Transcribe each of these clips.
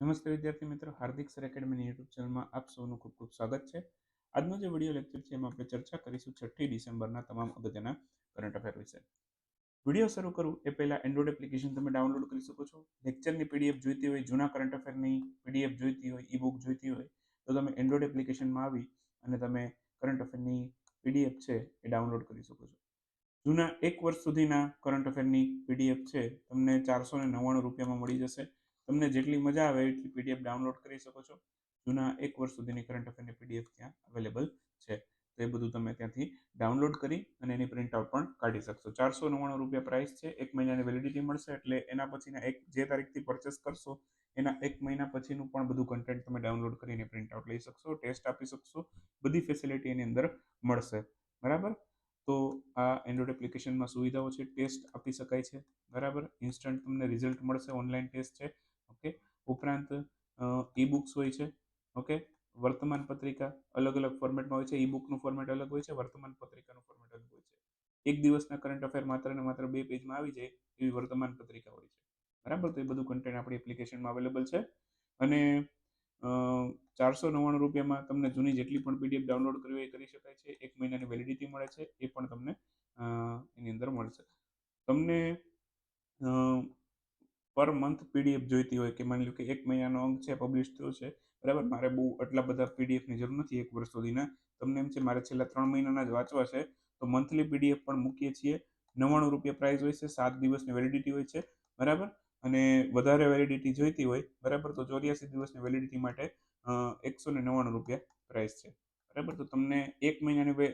નમસ્તે વિદ્યાર્થી મિત્રો, હાર્દિક સર એકેડમીની યુટ્યુબ ચેનલમાં આપ સૌનું ખૂબ ખૂબ સ્વાગત છે. આજનો જે વીડિયો લેક્ચર છે એમાં આપણે ચર્ચા કરીશું છઠ્ઠી ડિસેમ્બરના તમામ અગત્યના કરંટ અફેર વિશે. વીડિયો શરૂ કરું એ પહેલાં એન્ડ્રોઇડ એપ્લિકેશન તમે ડાઉનલોડ કરી શકો છો. લેક્ચરની પીડીએફ જોઈતી હોય, જૂના કરંટ અફેરની પીડીએફ જોઈતી હોય ઈ બુક જોઈતી હોય, તો તમે એન્ડ્રોઇડ એપ્લિકેશનમાં આવી અને તમે કરંટ અફેરની પીડીએફ છે એ ડાઉનલોડ કરી શકો છો. જૂના એક વર્ષ સુધીના કરંટ અફેરની પીડીએફ છે, તમને ચારસો ને નવ્વાણું રૂપિયામાં મળી જશે. તમને જેટલી મજા આવે એટલી પીડીએફ ડાઉનલોડ કરી શકો છો. જૂના એક વર્ષ સુધીની કરંટ અફેરની પીડીએફ ત્યાં અવેલેબલ છે. તો એ બધું તમે ત્યાંથી ડાઉનલોડ કરી અને એની પ્રિન્ટ આઉટ પણ કાઢી શકશો. ચારસો નવ્વાણું રૂપિયા પ્રાઇસ છે. એક મહિનાની વેલિડિટી મળશે એટલે એના પછીના એક જે તારીખથી પરચેસ કરશો, એના એક મહિના પછીનું પણ બધું કન્ટેન્ટ તમે ડાઉનલોડ કરીને પ્રિન્ટ આઉટ લઈ શકશો ટેસ્ટ આપી શકશો, બધી ફેસિલિટી એની અંદર મળશે. બરાબર? તો આ એન્ડ્રોઇડ એપ્લિકેશનમાં સુવિધાઓ છે. ટેસ્ટ આપી શકાય છે. બરાબર? ઇન્સ્ટન્ટ તમને રિઝલ્ટ મળશે. ઓનલાઈન ટેસ્ટ છે. ઓકે? ઉપરાંત ઈ બુક્સ હોય છે, ઓકે? વર્તમાન પત્રિકા અલગ અલગ ફોર્મેટમાં હોય છે. ઈ બુકનું ફોર્મેટ અલગ હોય છે, વર્તમાન પત્રિકાનું ફોર્મેટ અલગ હોય છે. એક દિવસના કરંટ અફેર માત્ર ને માત્ર બે પેજમાં આવી જાય એવી વર્તમાન પત્રિકા હોય છે. બરાબર? તો એ બધું કન્ટેન્ટ આપણી એપ્લિકેશનમાં અવેલેબલ છે. અને ચારસો નવ્વાણું રૂપિયામાં તમને જૂની જેટલી પણ પીડીએફ ડાઉનલોડ કરવી એ કરી શકાય છે. એક મહિનાની વેલિડિટી મળે છે. એ પણ તમને એની અંદર મળશે. તમને પર મંથ પીડીએફ જોઈતી હોય કે માની લો કે એક મહિનાનો અંક છે પબ્લિશ થયો છે, બરાબર? મારે બહુ આટલા બધા પીડીએફની જરૂર નથી એક વર્ષ સુધીના. તમને એમ છે મારે છેલ્લા ત્રણ મહિનાના જ વાંચવા છે, તો મંથલી પીડીએફ પણ મૂકીએ છીએ. નવ્વાણું રૂપિયા પ્રાઇસ હોય છે, સાત દિવસની વેલિડિટી હોય છે, બરાબર? અને વધારે વેલિડિટી જોઈતી હોય, બરાબર? તો ચોર્યાસી દિવસની વેલિડિટી માટે એકસો ને નવ્વાણું રૂપિયા પ્રાઇસ છે, બરાબર? તો તમને એક મહિનાની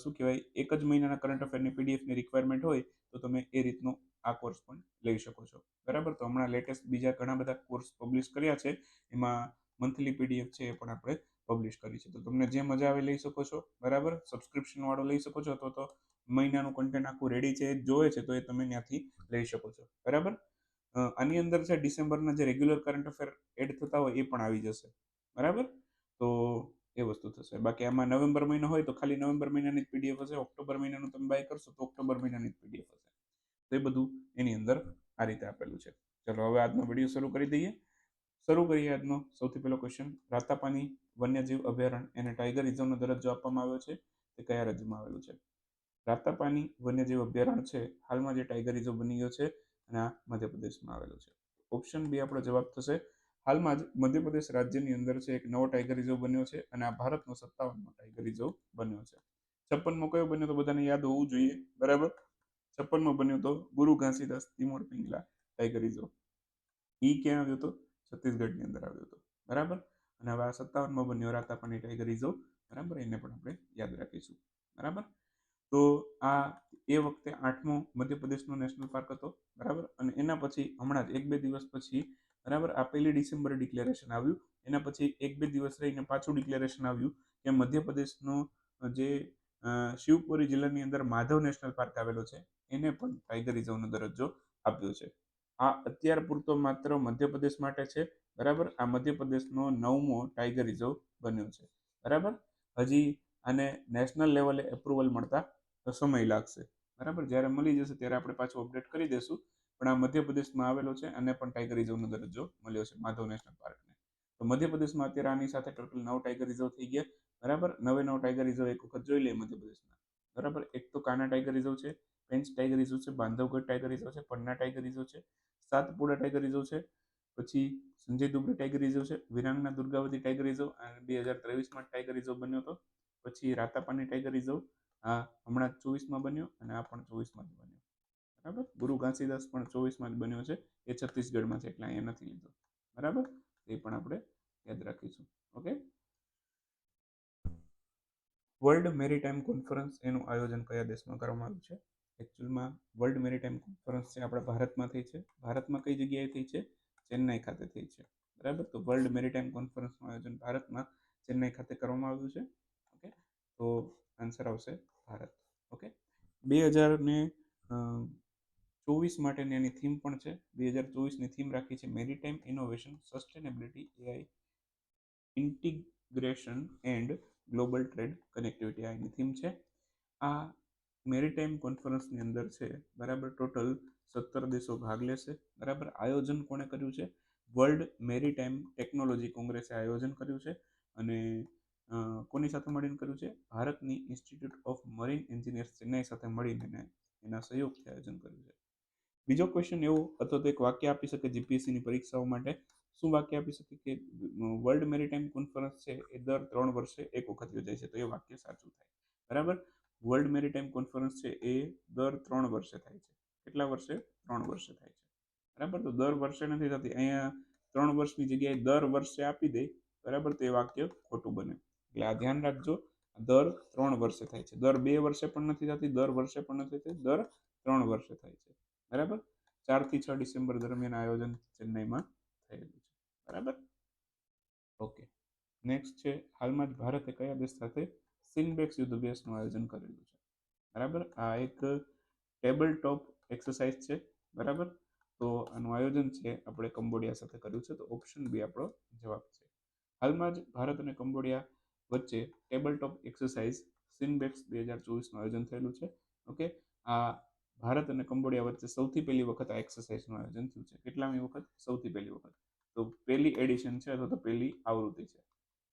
શું કહેવાય? એક જ મહિનાના કરંટ અફેરની પીડીએફની રિક્વાયરમેન્ટ હોય, તો તમે એ રીતનો આ કોર્સ પણ લઈ શકો છો. બરાબર? તો હમણાં લેટેસ્ટ બીજા ઘણા બધા કોર્સ પબ્લિશ કર્યા છે. એમાં મંથલી પીડીએફ છે એ પણ આપણે પબ્લિશ કરી છે. તો તમને જે મજા આવે લઈ શકો છો. બરાબર? સબસ્ક્રિપ્શન વાળો લઈ શકો છો. તો તો મહિનાનું કન્ટેન્ટ આખું રેડી છે, જોવે છે, તો એ તમે ત્યાંથી લઈ શકો છો. બરાબર? આની અંદર છે ડિસેમ્બરના જે રેગ્યુલર કરંટ અફેર એડ થતા હોય એ પણ આવી જશે. બરાબર? તો એ વસ્તુ થશે. બાકી આમાં નવેમ્બર મહિનો હોય તો ખાલી નવેમ્બર મહિનાની જ પીડીએફ હશે. ઓક્ટોબર મહિનાનું તમે બાય કરશો તો ઓક્ટોબર મહિનાની જ પીડીએફ હશે. તો એ બધું એની અંદર આ રીતે આપેલું છે. ચલો, હવે આજનો વીડિયો શરૂ કરી દઈએ. શરૂ કરીએ આજનો સૌથી પહેલો ક્વેશ્ચન રાતાપાની વન્યજીવ અભયારણ્ય એને ટાઈગર રિઝર્વનો દરજ્જો આપવામાં આવ્યો છે. તે કયા રાજ્યમાં આવેલું છે? રાતાપાની વન્યજીવ અભયારણ્ય છે. હાલમાં જે ટાઈગર રિઝર્વ બની ગયો છે અને આ મધ્યપ્રદેશમાં આવેલું છે. ઓપ્શન બી આપણો જવાબ થશે. હાલમાં જ મધ્યપ્રદેશ રાજ્યની અંદર છે એક નવો ટાઈગર રિઝર્વ બન્યો છે અને આ ભારતનો સત્તાવનમો ટાઈગર રિઝર્વ બન્યો છે. છપ્પનમો કયો બન્યો તો બધાને યાદ હોવું જોઈએ. બરાબર? છપ્પનમાં બન્યો તો ગુરુ ઘાસીદાસ તિમોર પિંગલા ટાઈગર રિઝર્વ એ ક્યાં આવ્યો હતો છત્તીસગઢની અંદર આવ્યો હતો. બરાબર? અને હવે આ સત્તાવનમાં બન્યો રાતાપાની ટાઈગર રિઝર્વ બરાબર? એને પણ આપણે યાદ રાખીશું. બરાબર? તો આ એ વખતે આઠમો મધ્યપ્રદેશનો નેશનલ પાર્ક હતો. બરાબર? અને એના પછી હમણાં જ એક બે દિવસ પછી, બરાબર? આ પહેલી ડિસેમ્બરે ડિક્લેરેશન આવ્યું. એના પછી એક બે દિવસ રહીને પાછું ડિક્લેરેશન આવ્યું કે મધ્યપ્રદેશનો જે શિવપુરી જિલ્લાની અંદર માધવ નેશનલ પાર્ક આવેલો છે. એને પણ ટાઈગર રિઝર્વનો દરજ્જો આપ્યો છે. આ અત્યાર પૂરતો માત્ર મધ્યપ્રદેશ માટે છે, બરાબર? આ મધ્યપ્રદેશનો નવમો ટાઈગર રિઝર્વ બન્યો છે, બરાબર? હજી આને નેશનલ લેવલે એપ્રુવલ મળતા સમય લાગશે, બરાબર? જ્યારે મળી જશે ત્યારે આપણે પાછું અપડેટ કરી દઈશું પણ આ મધ્યપ્રદેશમાં આવેલો છે, અને પણ ટાઈગર રિઝર્વનો દરજ્જો મળ્યો છે, માધવ નેશનલ પાર્કને. તો મધ્યપ્રદેશમાં અત્યારે આની સાથે ટોટલ નવ ટાઈગર રિઝર્વ થઈ ગયા, બરાબર? નવે નવ ટાઈગર રિઝર્વ એક વખત જોઈ લઈએ મધ્યપ્રદેશના. બરાબર? એક તો કાના ટાઈગર રિઝર્વ છે પેન્ચ ટાઈગર રિઝર્વ છે, બાંધવગઢ ટાઈગર રિઝર્વ છે, પન્ના ટાઈગર રિઝર્વ છે સાતપુડા ટાઈગર રિઝર્વ છે, પછી સંજય દુબરે ટાઈગર રિઝર્વ છે, વિરાંગના દુર્ગાવતી ટાઈગર રિઝર્વ અને બે હજાર ત્રેવીસમાં ટાઈગર રિઝર્વ બન્યો હતો, પછી રાતાપાની ટાઈગર રિઝર્વ આ હમણાં ચોવીસમાં બન્યો અને આ પણ ચોવીસમાં જ બન્યો. બરાબર? ગુરુ ઘાસીદાસ પણ ચોવીસમાં જ બન્યો છે, એ છત્તીસગઢમાં છે, એટલે અહીંયા નથી લીધો. બરાબર? એ પણ આપણે યાદ રાખીશું. ઓકે? વર્લ્ડ મેરીટાઈમ કોન્ફરન્સ એનું આયોજન કયા દેશમાં કરવામાં આવ્યું છે? એકચ્યુઅલમાં વર્લ્ડ મેરીટાઈમ કોન્ફરન્સ છે આપણા ભારતમાં થઈ છે. ભારતમાં કઈ જગ્યાએ થઈ છે? ચેન્નાઈ ખાતે થઈ છે. બરાબર? તો વર્લ્ડ મેરીટાઈમ કોન્ફરન્સનું આયોજન ભારતમાં ચેન્નાઈ ખાતે કરવામાં આવ્યું છે. ઓકે? તો આન્સર આવશે ભારત. ઓકે? બે હજાર ને ચોવીસ માટેની એની થીમ પણ છે. બે હજાર ચોવીસની થીમ રાખી છે maritime innovation, sustainability, AI, integration and global trade connectivity આ એની થીમ છે. આ મેરીટાઈમ કોન્ફરન્સની અંદર છે, બરાબર? ટોટલ સત્તર દેશો ભાગ લેશે, બરાબર? આયોજન કોણે કર્યું છે? વર્લ્ડ મેરીટાઈમ ટેકનોલોજી કોંગ્રેસે આયોજન કર્યું છે અને કોની સાથે મળીને કર્યું છે? ભારતની institute of marine engineers Chennai સાથે મળીને એના સહયોગથી આયોજન કર્યું છે. બીજો ક્વેશ્ચન એવો અથવા તો એક વાક્ય આપી શકે જીપીએસસીની પરીક્ષાઓ માટે? શું વાક્ય આપી શકે કે વર્લ્ડ મેરીટાઈમ કોન્ફરન્સ છે એ દર ત્રણ વર્ષે એક વખત યોજાય છે, તો એ વાક્ય સાચું થાય. બરાબર? વર્લ્ડ મેરીટાઈમ કોન્ફરન્સ છે એ દર ત્રણ વર્ષે થાય છે. કેટલા વર્ષે? ત્રણ વર્ષે થાય છે. બરાબર? તો દર વર્ષે નથી થતી. અહીંયા ત્રણ વર્ષની જગ્યાએ દર વર્ષે આપી દે, બરાબર? તો એ વાક્ય ખોટું બને. એટલે આ ધ્યાન રાખજો, દર ત્રણ વર્ષે થાય છે. દર બે વર્ષે પણ નથી થતી, દર વર્ષે પણ નથી થતી, દર ત્રણ વર્ષે થાય છે. બરાબર? ચારથી છ ડિસેમ્બર દરમિયાન આયોજન ચેન્નઈમાં થયેલું બરાબર? ઓકે. નેક્સ્ટ છે, હાલમાં જ ભારતે કયા દેશ સાથે સિનબેક્સ યુદ્ધ અભ્યાસનું આયોજન કરેલું છે? બરાબર? આ એક ટેબલ ટોપ એક્સરસાઇઝ છે, બરાબર? તો આનું આયોજન છે, આપણે કંબોડિયા સાથે કર્યું છે, તો ઓપ્શન બી આપણો જવાબ છે. હાલમાં જ ભારત અને કંબોડિયા વચ્ચે ટેબલ ટોપ એક્સરસાઇઝ સિનબેક્સ બે હજાર ચોવીસનું આયોજન થયેલું છે, ઓકે? આ ભારત અને કંબોડિયા વચ્ચે સૌથી પહેલી વખત આ એક્સરસાઇઝનું આયોજન થયું છે. કેટલામી વખત? સૌથી પહેલી વખત. તો પહેલી એડિશન છે, અથવા તો પહેલી આવૃત્તિ છે.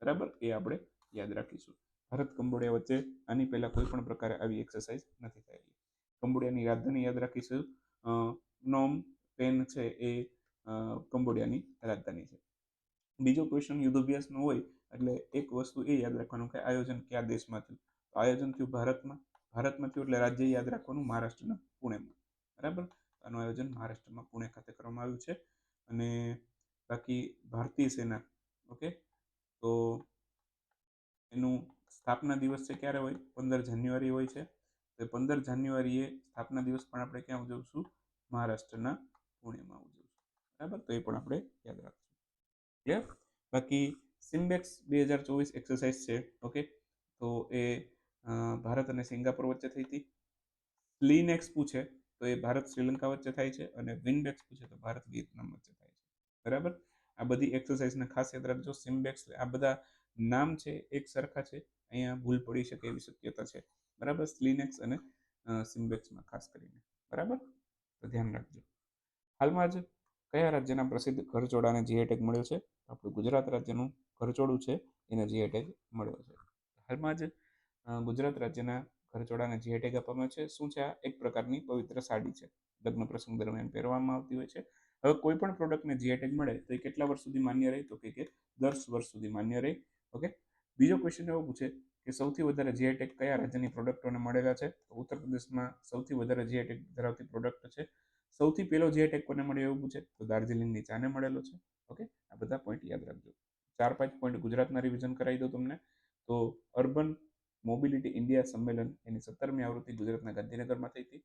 બરાબર? એ આપણે યાદ રાખીશું. ભારત કંબોડિયા વચ્ચે આની પહેલાં કોઈ પણ પ્રકારે આવી એક્સરસાઇઝ નથી થયેલી. કંબોડિયાની રાજધાની યાદ રાખીશું. નોમ પેન છે એ કંબોડિયાની રાજધાની છે. બીજો ક્વેશ્ચન યુદ્ધ અભ્યાસનો હોય, એટલે એક વસ્તુ એ યાદ રાખવાનું કે આયોજન કયા દેશમાં થયું? તો આયોજન થયું ભારતમાં. ભારતમાં થયું એટલે રાજ્ય યાદ રાખવાનું મહારાષ્ટ્રના પુણેમાં. બરાબર? આનું આયોજન મહારાષ્ટ્રમાં પુણે ખાતે કરવામાં આવ્યું છે. અને બાકી ભારતીય સેના, ઓકે? તો એનું સ્થાપના દિવસ છે ક્યારે હોય? પંદર જાન્યુઆરી હોય છે. તો પંદર જાન્યુઆરીએ સ્થાપના દિવસ પણ આપણે ક્યાં ઉજવશું? મહારાષ્ટ્રના પુણેમાં ઉજવશું. બરાબર? તો એ પણ આપણે યાદ રાખશું. ક્લિયર બાકી સિમ્બેક્સ બે હજાર ચોવીસ એક્સરસાઇઝ છે, ઓકે? તો એ ભારત અને સિંગાપુર વચ્ચે થઈ હતી. સ્લીનેક્સ પૂછે તો એ ભારત શ્રીલંકા વચ્ચે થાય છે અને વિનબેક્સ પૂછે તો ભારત વિયેતનામ વચ્ચે થાય છે. બરાબર? આ બધી એક્સરસાઇઝને ખાસ યાદ રાખજો. સિમ્બેક્સ આ બધા નામ છે, એક સરખા છે. અહીંયા ભૂલ પડી શકે એવી શક્યતા છે. બરાબર? સ્લીનેક્સ અને સિમ્બેક્સમાં ખાસ કરીને. બરાબર? તો ધ્યાન રાખજો. હાલમાં જ કયા રાજ્યના પ્રસિદ્ધ ઘરચોડાને જીઆઈ ટેગ મળ્યો છે? આપણું ગુજરાત રાજ્યનું ઘરચોડું છે, એને જીઆઈ ટેગ મળ્યો છે. હાલમાં જ ગુજરાત રાજ્યના ઘરચોડાને જીઆઈ ટેગ આપવામાં છે. શું છે? આ એક પ્રકારની પવિત્ર સાડી છે. લગ્ન પ્રસંગ દરમિયાન પહેરવામાં આવતી હોય છે. હવે કોઈ પણ પ્રોડક્ટને જીઆઈ ટેગ મળે, તો એ કેટલા વર્ષ સુધી માન્ય રહે? તો કે કે દસ વર્ષ સુધી માન્ય રહે. ઓકે? બીજો ક્વેશ્ચન એવો પૂછે કે સૌથી વધારે જીઆઈ ટેગ કયા રાજ્યની પ્રોડક્ટોને મળેલા છે? તો ઉત્તર પ્રદેશમાં સૌથી વધારે જીઆઈ ટેગ ધરાવતી પ્રોડક્ટ છે. સૌથી પહેલો જીઆઈ ટેગ કોને મળ્યો એવું પૂછે? તો દાર્જિલિંગની ચાને મળેલો છે. ઓકે? આ બધા પોઈન્ટ યાદ રાખજો. ચાર પાંચ પોઈન્ટ ગુજરાતના રિવિઝન કરાવી દો તમને. તો અર્બન મોબિલિટી ઇન્ડિયા સંમેલન એની સત્તરમી આવૃત્તિ ગુજરાતના ગાંધીનગરમાં થઈ હતી.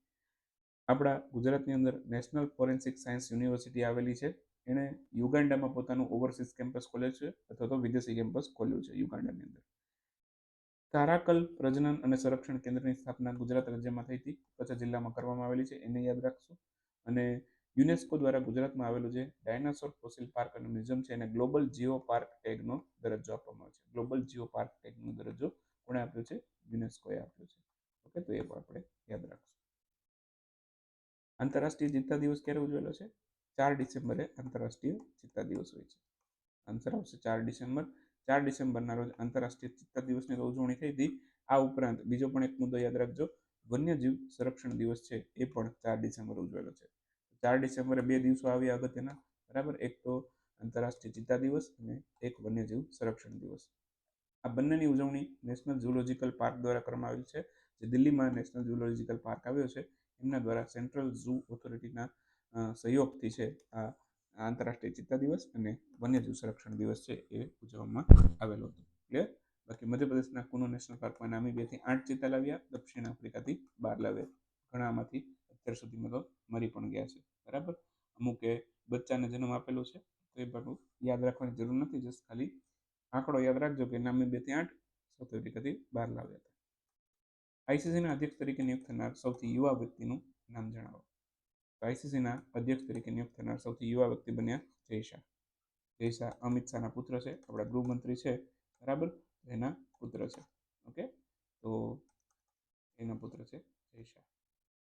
આપણા ગુજરાતની અંદર નેશનલ ફોરેન્સિક સાયન્સ યુનિવર્સિટી આવેલી છે. એણે યુગાન્ડામાં પોતાનું ઓવરસીઝ કેમ્પસ ખોલ્યો છે અથવા તો વિદેશી કેમ્પસ ખોલ્યું છે યુગાન્ડાની અંદર. તારાકલ પ્રજનન અને સંરક્ષણ કેન્દ્રની સ્થાપના ગુજરાત રાજ્યમાં થઈ હતી. કચ્છ જિલ્લામાં કરવામાં આવેલી છે. એને યાદ રાખશો. અને યુનેસ્કો દ્વારા ગુજરાતમાં આવેલું જે ડાયનાસોર ફોસિલ પાર્ક અને મ્યુઝિયમ છે એને ગ્લોબલ જીઓ પાર્ક ટેગનો દરજ્જો આપવામાં આવે છે. ગ્લોબલ જીઓ પાર્ક ટેગનો દરજ્જો કોણે આપ્યો છે? યુનેસ્કોએ આપ્યો છે. ઓકે, તો એ પણ આપણે યાદ રાખશું. આંતરરાષ્ટ્રીય ચિત્તા દિવસ ક્યારે ઉજવેલો છે? ચાર ડિસેમ્બરે આંતરરાષ્ટ્રીય ચિત્તા દિવસ હોય છે. આન્સર આવશે ચાર ડિસેમ્બર. ચાર ડિસેમ્બરના રોજ આંતરરાષ્ટ્રીય ચિત્તા દિવસની ઉજવણી થઈ હતી. આ ઉપરાંત બીજો પણ એક મુદ્દો યાદ રાખજો. વન્યજીવ સંરક્ષણ દિવસ છે. એ પણ ચાર ડિસેમ્બર ઉજવેલો છે. ચાર ડિસેમ્બરે બે દિવસો આવ્યા અગત્યના. બરાબર? એક તો આંતરરાષ્ટ્રીય ચિત્તા દિવસ અને એક વન્યજીવ સંરક્ષણ દિવસ. આ બંનેની ઉજવણી નેશનલ ઝૂલોજિકલ પાર્ક દ્વારા કરવામાં આવેલ છે. જે દિલ્હીમાં નેશનલ ઝૂલોજિકલ પાર્ક આવ્યો છે. એમના દ્વારા સેન્ટ્રલ ઝૂ ઓથોરિટીના સહયોગથી છે આ આંતરરાષ્ટ્રીય ચિત્તા દિવસ અને વન્યજીવ સંરક્ષણ દિવસ છે એ ઉજવવામાં આવેલો હતો. ક્લિયર બાકી મધ્યપ્રદેશના કુનો નેશનલ પાર્કમાં નામીબિયાથી આઠ ચિત્તા લાવ્યા, દક્ષિણ આફ્રિકાથી બાર લાવ્યા. ઘણામાંથી અત્યાર સુધીમાં તો મરી પણ ગયા છે. બરાબર? અમુકે બચ્ચાને જન્મ આપેલો છે, તો એ બધું યાદ રાખવાની જરૂર નથી જસ્ટ ખાલી આંકડો યાદ રાખજો કે નામીબિયાથી આઠ, સાઉથ આફ્રિકાથી બહાર લાવ્યા હતા. આઈસીસીના અધ્યક્ષ તરીકે નિયુક્ત થનાર સૌથી યુવા વ્યક્તિનું નામ જણાવો. તો આઈસીસીના અધ્યક્ષ તરીકે નિયુક્ત થનાર સૌથી યુવા વ્યક્તિ બન્યા જય શાહ જય શાહ અમિત શાહના પુત્ર છે, આપણા ગૃહમંત્રી છે, બરાબર? એના પુત્ર છે, ઓકે? તો એના પુત્ર છે જય શાહ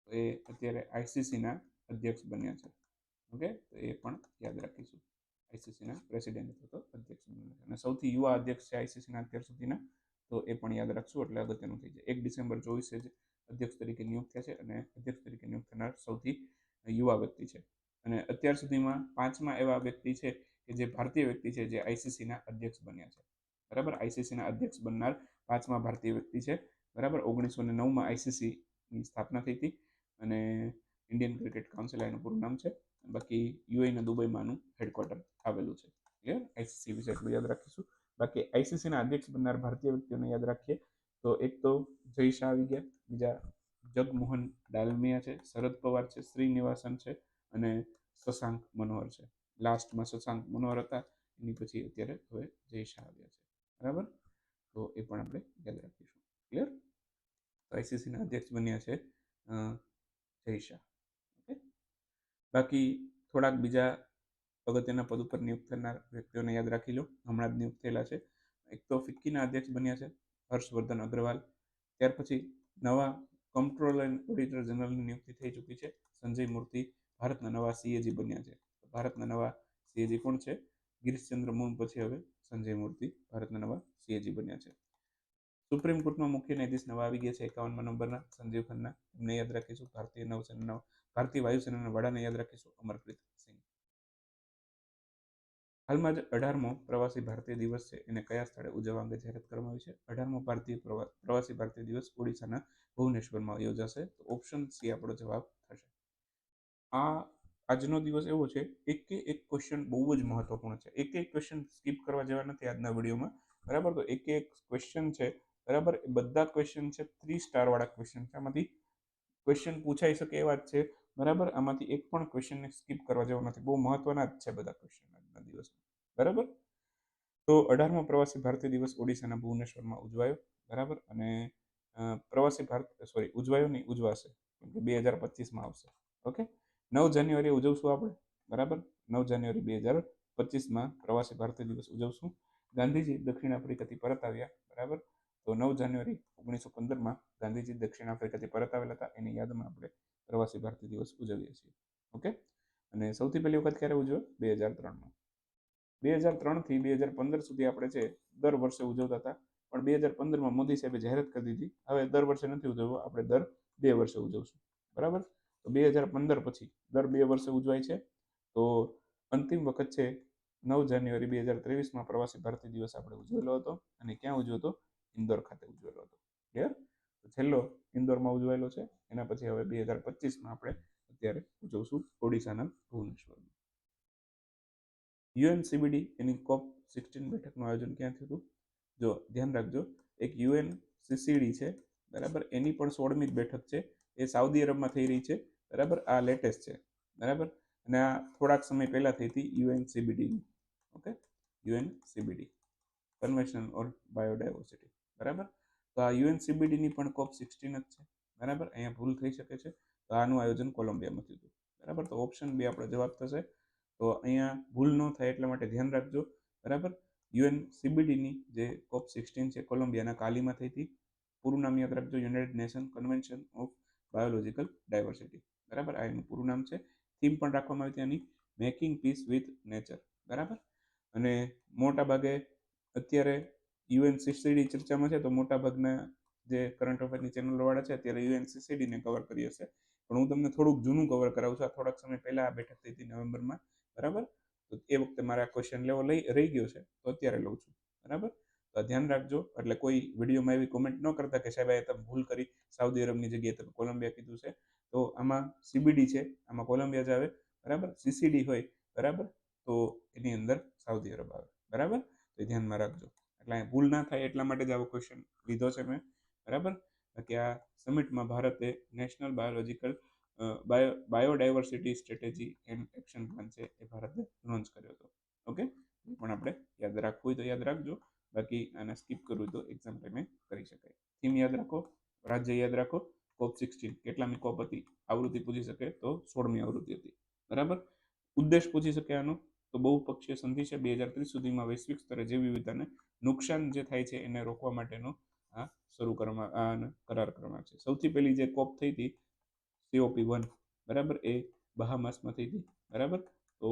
તો એ અત્યારે આઈસીસીના અધ્યક્ષ બન્યા છે, ઓકે? તો એ પણ યાદ રાખીશું. આઈસીસીના પ્રેસિડેન્ટ અથવા અધ્યક્ષ બન્યા છે. અને સૌથી યુવા અધ્યક્ષ છે આઈસીસીના અત્યાર સુધીના તો એ પણ યાદ રાખશું, એટલે અગત્યનું થઈ જાય. એક ડિસેમ્બર ચોવીસે જ અધ્યક્ષ તરીકે નિયુક્ત થયા છે અને અધ્યક્ષ તરીકે નિયુક્ત થનાર સૌથી યુવા વ્યક્તિ છે. અને અત્યાર સુધીમાં પાંચમા એવા વ્યક્તિ છે કે જે ભારતીય વ્યક્તિ છે, જે આઈસીસીના અધ્યક્ષ બન્યા છે. બરાબર? આઈસીસીના અધ્યક્ષ બનનાર પાંચમા ભારતીય વ્યક્તિ છે. બરાબર? ઓગણીસો ને નવમાં આઈસીસીની સ્થાપના થઈ હતી અને ઇન્ડિયન ક્રિકેટ કાઉન્સિલ એનું પૂરું નામ છે. બાકી યુએના દુબઈમાંનું હેડક્વાર્ટર આવેલું છે. ક્લિયર આઈસીસી વિશે એટલું યાદ રાખીશું. બાકી આઈસીસીના અધ્યક્ષ બનનાર ભારતીય વ્યક્તિઓને યાદ રાખીએ, તો એક તો જય શાહ આવી ગયા, બીજા જગમોહન ડાલમિયા છે, શરદ પવાર છે, શ્રીનિવાસન છે અને શશાંક મનોહર છે. લાસ્ટમાં શશાંક મનોહર હતા, એની પછી અત્યારે હવે જય શાહ આવ્યા છે. બરાબર? તો એ પણ આપણે યાદ રાખીશું. ક્લિયર આઈસીસીના અધ્યક્ષ બન્યા છે જય શાહ. ઓકે? બાકી થોડાક બીજા અગત્યના પદ ઉપર નિયુક્ત થનાર વ્યક્તિઓને યાદ રાખી લો. હમણાં જ નિયુક્ત થયેલા છે. એક તો ફિક્કીના અધ્યક્ષ બન્યા છે, હર્ષવર્ધન અગ્રવાલ. ત્યાર પછી નવા કંટ્રોલર એન્ડ ઓડિટર જનરલની નિયુક્તિ થઈ ચૂકી છે. સંજય મૂર્તિ ભારતના નવા સીએજી બન્યા છે. ભારતના નવા સીએજી કોણ છે? ગિરીશચંદ્ર મુર્મુ પછી હવે સંજય મૂર્તિ ભારતના નવા સીએજી બન્યા છે. સુપ્રીમ કોર્ટમાં મુખ્ય ન્યાયાધીશ નવા આવી ગયા છે. એકાવનમાં નંબરના સંજીવ ખન્ના. એમને યાદ રાખીશું. ભારતીય નૌસેનાના, ભારતીય વાયુસેનાના વડાને યાદ રાખીશું. અમરપ્રીત હાલમાં જ અઢારમો પ્રવાસી ભારતીય દિવસ છે. એને કયા સ્થળે ઉજવવા અંગે જાહેરાત કરવામાં આવી છે? અઢારમો ભારતીય પ્રવાસી ભારતીય દિવસ ઓડિશાના ભુવનેશ્વરમાં યોજાશે. તો ઓપ્શન સી આપણો જવાબ થશે. આ, આજનો દિવસ એવો છે, એકે એક ક્વેશ્ચન બહુ જ મહત્વપૂર્ણ છે. એકે એક ક્વેશ્ચન સ્કીપ કરવા જેવા નથી આજના વિડીયોમાં. બરાબર? તો એકે એક ક્વેશ્ચન છે, બરાબર? એ બધા ક્વેશ્ચન છે થ્રી સ્ટારવાળા ક્વેશ્ચન છે. આમાંથી ક્વેશ્ચન પૂછાઈ શકે એવા જ છે. બરાબર? આમાંથી એક પણ ક્વેશ્ચનને સ્કીપ કરવા જેવા નથી. બહુ મહત્વના જ છે બધા ક્વેશ્ચન આજના દિવસમાં બરાબર? તો અઢારમો પ્રવાસી ભારતીય દિવસ ઓડિશાના ભુવનેશ્વરમાં ઉજવાયો. બરાબર? અને પ્રવાસી ભારત, સોરી, ઉજવાયો નહીં, ઉજવાશે. કેમ કે બે હજાર પચીસમાં આવશે. ઓકે? નવ જાન્યુઆરી ઉજવશું આપણે. બરાબર? નવ જાન્યુઆરી બે હજાર પચીસમાં પ્રવાસી ભારતીય દિવસ ઉજવશું. ગાંધીજી દક્ષિણ આફ્રિકાથી પરત આવ્યા. બરાબર? તો નવ જાન્યુઆરી ઓગણીસો પંદરમાં ગાંધીજી દક્ષિણ આફ્રિકાથી પરત આવેલા હતા. એની યાદમાં આપણે પ્રવાસી ભારતીય દિવસ ઉજવીએ છીએ. ઓકે? અને સૌથી પહેલી વખત ક્યારે ઉજવ્યો? બે હજાર ત્રણમાં. બે હજાર ત્રણથી બે હજાર પંદર સુધી આપણે છે, દર વર્ષે ઉજવતા હતા. પણ બે હજાર પંદરમાં મોદી સાહેબે જાહેરાત કરી દીધી. હવે દર વર્ષે નથી ઉજવવું, આપણે દર બે વર્ષે ઉજવશું. બરાબર? તો બે હજાર પંદર પછી દર બે વર્ષે ઉજવાય છે. તો અંતિમ વખત છે, નવ જાન્યુઆરી બે હજાર ત્રેવીસમાં પ્રવાસી ભારતીય દિવસ આપણે ઉજવેલો હતો અને ક્યાં ઉજવ્યો હતો? ઇન્દોર ખાતે ઉજવેલો હતો. ક્લિયર તો છેલ્લો ઇન્દોરમાં ઉજવાયેલો છે. એના પછી હવે બે હજાર પચીસમાં આપણે અત્યારે ઉજવશું ઓડિશાના ભુવનેશ્વરમાં. યુએન સીબીડી એની કોપ સિક્સટીન બેઠકનું આયોજન ક્યાં થયું હતું? જો, ધ્યાન રાખજો, એક યુએન સીસીડી છે, બરાબર? એની પણ સોળમી બેઠક છે, એ સાઉદી અરબમાં થઈ રહી છે, બરાબર? આ લેટેસ્ટ છે, બરાબર? અને આ થોડાક સમય પહેલાં થઈ હતી UN સીબીડીની okay? UN CBD convention or biodiversity બરાબર? તો આ યુએન સીબીડીની પણ કોપ સિક્સટીન જ છે, બરાબર? અહીંયા ભૂલ થઈ શકે છે, તો આનું આયોજન કોલંબિયામાં થયું હતું, બરાબર? તો ઓપ્શન બી આપણો જવાબ થશે તો અહીંયા ભૂલ ન થાય એટલા માટે ધ્યાન રાખજો. બરાબર? યુએન સીબીડીની જે કોપ સિક્સટીન છે કોલંબિયાના કાલીમાં થઈ હતી. પૂરું નામ યાદ રાખજો. United nation convention of biological diversity. બરાબર? આ એનું પૂરું નામ છે. થીમ પણ રાખવામાં આવી હતી એની મેકિંગ પીસ વિથ નેચર. બરાબર? અને મોટા ભાગે અત્યારે યુએન સીસીડી ચર્ચામાં છે, તો મોટા ભાગના જે કરંટ અફેરની ચેનલવાળા છે, અત્યારે યુએન સીસીડીને કવર કરી હશે. પણ હું તમને થોડુંક જૂનું કવર કરાવું છું. આ થોડાક સમય પહેલાં આ બેઠક થઈ હતી નવેમ્બરમાં. બરાબર? તો એ વખતે મારે આ ક્વેશ્ચન લેવો લઈ, રહી ગયો છે. તો અત્યારે લઉં છું. બરાબર? તો ધ્યાન રાખજો. એટલે કોઈ વિડીયોમાં એવી કોમેન્ટ ન કરતા કે, સાહેબ, આ તમે ભૂલ કરી. સાઉદી અરબની જગ્યાએ તમે કોલંબિયા કીધું છે. તો આમાં સીબીડી છે. આમાં કોલંબિયા જ આવે. બરાબર? સીસીડી હોય. બરાબર? તો એની અંદર સાઉદી અરબ આવે. બરાબર? તો ધ્યાનમાં રાખજો. એટલે ભૂલ ના થાય એટલા માટે જ આવો ક્વેશ્ચન લીધો છે મેં. બરાબર? કે આ સમિટમાં ભારતે national biological bio, biodiversity strategy and action plan છે એ ભારતે લોન્ચ કર્યો હતો. ઓકે? એ પણ આપણે યાદ રાખવું હોય તો યાદ રાખજો. બાકી આને સ્કીપ કરવું તો એક્ઝામ ટાઈમે કરી શકાય. થીમ યાદ રાખો, રાજ્ય યાદ રાખો. કોપ સિક્સટીન કેટલામી કોપ હતી? આવૃત્તિ પૂછી શકે તો સોળમી આવૃત્તિ હતી. બરાબર? ઉદ્દેશ પૂછી શકે આનો? તો બહુપક્ષીય સંધિ છે. બે હજાર ત્રીસ સુધીમાં વૈશ્વિક સ્તરે જૈવ વિવિધતાને નુકસાન જે થાય છે એને રોકવા માટેનો આ શરૂ કરવામાં કરાર કરવામાં છે. સૌથી પહેલી જે કોપ થઈ હતી સીઓપી વન બરાબર? એ બહામાસમાં થઈ હતી બરાબર? તો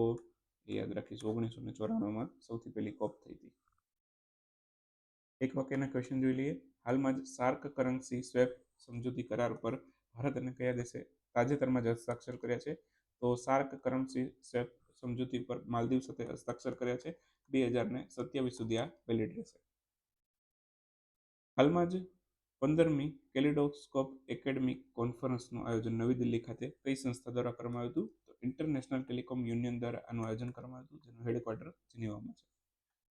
એ યાદ રાખીશું ઓગણીસો ને ચોરાણુંમાં સૌથી પહેલી કોપ થઈ હતી. એક વાક્યના ક્વેશ્ચન જોઈ લઈએ. હાલમાં જ સાર્ક કરન્સી સ્વેપ સમજૂતી કરાર પર ભારત અને કયા દેશે તાજેતરમાં જ હસ્તાક્ષર કર્યા છે? તો સાર્ક કરન્સી સ્વેપ સમજૂતી પર માલદીવ સાથે હસ્તાક્ષર કર્યા છે. બે હજાર ને સત્યાવીસ સુધી આ વેલિડ રહેશે. હાલમાં જ પંદરમી કેલિડોસ્કોપ એકેડમિક કોન્ફરન્સનું આયોજન નવી દિલ્હી ખાતે કઈ સંસ્થા દ્વારા કરવામાં આવ્યું હતું? તો ઇન્ટરનેશનલ ટેલિકોમ યુનિયન દ્વારા આનું આયોજન કરવામાં આવ્યું હતું, જેનું હેડક્વાર્ટર જીનીવામાં છે.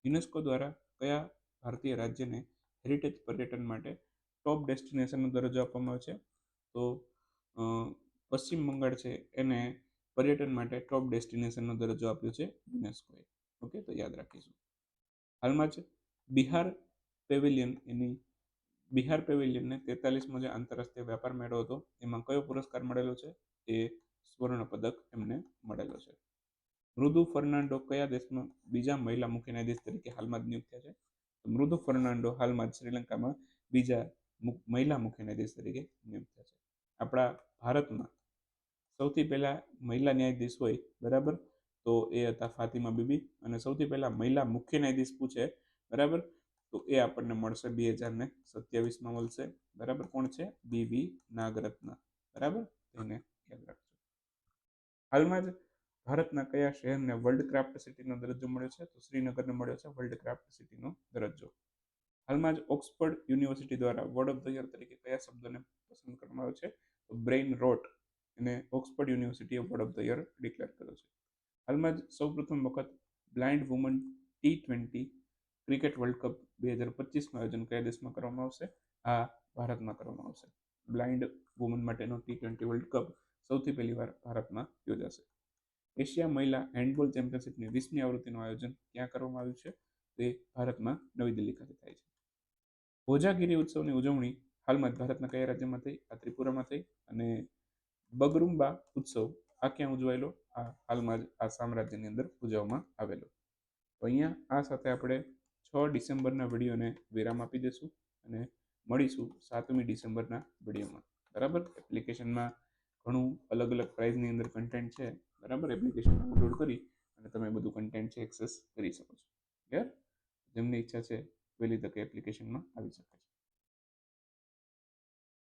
યુનેસ્કો દ્વારા કયા ભારતીય રાજ્યને હેરિટેજ પર્યટન માટે ટોપ ડેસ્ટિનેશનનો દરજ્જો આપવામાં આવે છે? તો પશ્ચિમ બંગાળ છે, એને પર્યટન માટે ટોપ ડેસ્ટિનેશનનો દરજ્જો આપ્યો છે યુનેસ્કોએ. ઓકે, તો યાદ રાખીશું. હાલમાં જ બિહાર પેવેલિયન એની બિહાર પેવેલિયનને તેતાલીસમો જે આંતરરાષ્ટ્રીય વેપાર મેળો હતો એમાં કયો પુરસ્કાર મળેલો છે એ સ્વર્ણ પદક એમને મળેલો છે મૃદુ ફર્નાન્ડો કયા દેશમાં બીજા મહિલા મુખ્ય ન્યાયાધીશ તરીકે હાલમાં જ નિયુક્ત થયા છે મૃદુ ફર્નાન્ડો હાલમાં જ શ્રીલંકામાં બીજા મહિલા મુખ્ય ન્યાયાધીશ તરીકે નિયુક્ત થયા છે આપણા ભારતમાં સૌથી પહેલા મહિલા ન્યાયાધીશ હોય બરાબર તો એ હતા ફાતિમા બીબી અને સૌથી પહેલા મહિલા મુખ્ય ન્યાયાધીશ પૂછે બરાબર તો એ આપણને મળશે બે હજાર ને સત્યાવીસમાં મળશે. બરાબર? કોણ છે? બી વી નાગરત્ન. બરાબર? એને યાદ રાખજો. હાલમાં જ ભારતના કયા શહેરને વર્લ્ડ ક્રાફ્ટ સિટીનો દરજ્જો મળ્યો છે? તો શ્રીનગરને મળ્યો છે વર્લ્ડ ક્રાફ્ટ સિટીનો દરજ્જો. હાલમાં જ ઓક્સફર્ડ યુનિવર્સિટી દ્વારા વર્ડ ઓફ ધ યર તરીકે કયા શબ્દને પસંદ કરવામાં આવ્યો છે? તો બ્રેઇન રોટ. એને ઓક્સફર્ડ યુનિવર્સિટીએ word of the year declare કર્યો છે. હાલમાં જ સૌપ્રથમ વખત blind woman T twenty cricket world cup બે હજાર પચીસનું આયોજન કયા દેશમાં કરવામાં આવશે? આ ભારતમાં કરવામાં આવશે. બ્લાઇન્ડ વુમન માટેનો ટી ટ્વેન્ટી વર્લ્ડ કપ સૌથી પહેલી વાર ભારતમાં યોજાશે. એશિયા મહિલા હેન્ડબોલ ચેમ્પિયનશિપની વીસમી આવૃત્તિનું આયોજન ક્યાં કરવામાં આવ્યું છે? તે ભારતમાં નવી દિલ્હી ખાતે થાય છે. ભોજાગીરી ઉત્સવની ઉજવણી હાલમાં જ ભારતના કયા રાજ્યમાં થઈ? આ ત્રિપુરામાં થઈ. અને બગરુંબા ઉત્સવ આ ક્યાં ઉજવાયેલો? આ હાલમાં જ આ સામ્રાજ્યની અંદર ઉજવવામાં આવેલો. તો અહીંયા આ સાથે આપણે છ ડિસેમ્બરના વિડીયોને વિરામ આપી દઈશું અને મળીશું સાતમી ડિસેમ્બરના વિડીયોમાં. બરાબર? એપ્લિકેશનમાં ઘણું અલગ અલગ પ્રાઇઝની અંદર કન્ટેન્ટ છે. બરાબર? એપ્લિકેશન ડાઉનલોડ કરી અને તમે બધું કન્ટેન્ટ છે એક્સેસ કરી શકો છો. યાર જેમની ઈચ્છા છે, વહેલી તકે એપ્લિકેશનમાં આવી શકે છે.